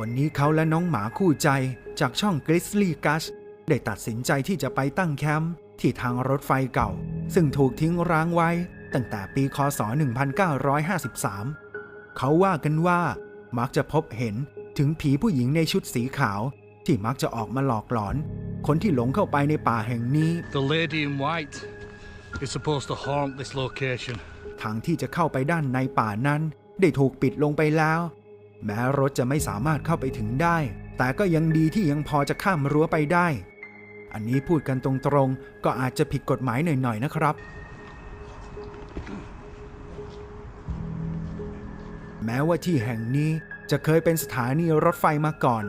วันนี้เขาและน้องหมาคู่ใจจากช่อง Grizzly Gus ได้ตัดสินใจที่จะไปตั้งแคมป์ที่ทางรถไฟเก่า ซึ่งถูกทิ้งร้างไว้ ตั้งแต่ปีคศ 1953 เขาว่ากันว่ามักจะพบเห็นถึงผีผู้หญิงในชุดสีขาว ที่มักจะออกมาหลอกหลอน คนที่หลงเข้าไปในป่าแห่งนี้ The lady in white is supposed to haunt this location. ทางที่จะเข้าไปด้านในป่านั้น ได้ถูกปิดลงไปแล้ว แม้รถจะไม่สามารถเข้าไปถึงได้ แต่ก็ยังดีที่ยังพอจะข้ามรั้วไปได้ อันนี้พูดกันตรงๆ ก็อาจจะผิดกฎหมายหน่อยๆนะครับ แม้ว่าที่แห่งนี้จะเคยเป็นสถานีรถไฟมาก่อน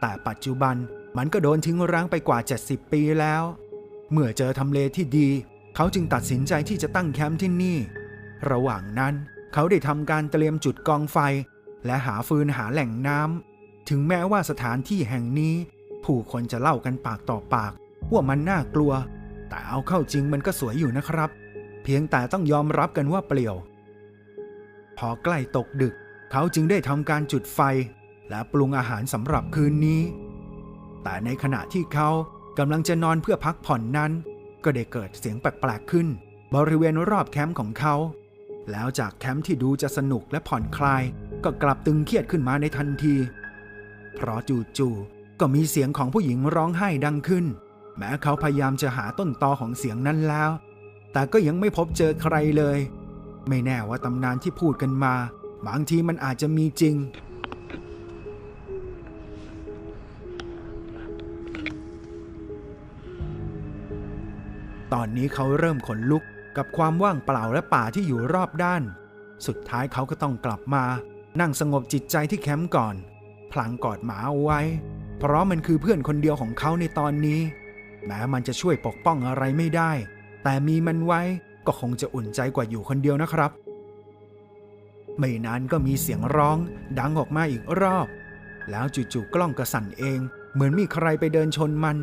แต่ปัจจุบันมันก็โดนทิ้งร้างไปกว่า 70 ปีแล้ว เมื่อเจอทำเลที่ดี เขาจึงตัดสินใจที่จะตั้งแคมป์ที่นี่ ระหว่างนั้นเขาได้ทำการเตรียมจุดกองไฟ และหาฟืนหาแหล่งน้ำถึงแม้ว่าสถานที่แห่งนี้ ผู้คนจะเล่ากันปากต่อปากว่ามันน่ากลัว แต่เอาเข้าจริงมันก็สวยอยู่นะครับ เพียงแต่ต้องยอมรับกันว่าเปลี่ยว พอใกล้ตกดึก เขาจึงได้ทำการจุดไฟ และปรุงอาหารสำหรับคืนนี้ แต่ในขณะที่เขากำลังจะนอนเพื่อพักผ่อนนั้น ก็ได้เกิดเสียงแปลกๆขึ้น บริเวณรอบแคมป์ของเขา แล้วจากแคมป์ที่ดูจะสนุกและผ่อนคลาย ก็กลับตึงเครียดขึ้นมาในทันที เพราะจู่ๆก็มีเสียงของผู้หญิงร้องไห้ดังขึ้น แม้เขาพยายามจะหาต้นตอของเสียงนั้นแล้ว แต่ก็ยังไม่พบเจอใครเลย ไม่แน่ว่าตำนานที่พูดกันมา บางทีมันอาจจะมีจริงตอนนี้เขาเริ่มขนลุก กับความว่างเปล่าและป่าที่อยู่รอบด้าน สุดท้ายเขาก็ต้องกลับมา นั่งสงบจิตใจที่แคมป์ก่อน พลางกอดหมาเอาไว้ เพราะมันคือเพื่อนคนเดียวของเขาในตอนนี้ แม้มันจะช่วยปกป้องอะไรไม่ได้ แต่มีมันไว้ก็คงจะอุ่นใจกว่าอยู่คนเดียวนะครับ ไม่นานก็มีเสียงร้องดังออกมาอีกรอบ แล้วจู่ๆกล้องกระสั่นเอง เหมือนมีใครไปเดินชนมัน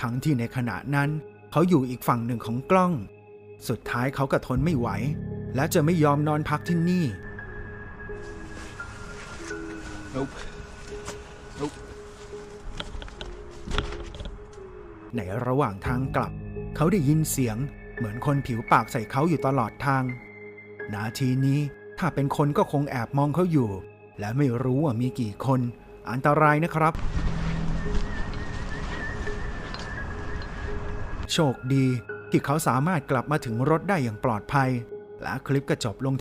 ทั้งที่ในขณะนั้น เขาอยู่อีกฝั่งหนึ่งของกล้อง สุดท้ายเขาก็ทนไม่ไหว และจะไม่ยอมนอนพักที่นี่ Nope. Nope. ในระหว่างทางกลับ เขาได้ยินเสียง เหมือนคนผิวปากใส่เขาอยู่ตลอดทาง นาทีนี้ถ้าเป็นคนก็คงแอบมองเขาอยู่ และไม่รู้ว่ามีกี่คน อันตรายนะครับ โชคดี ที่เขาสามารถกลับมาถึงรถได้อย่างปลอดภัย และคลิปก็จบลง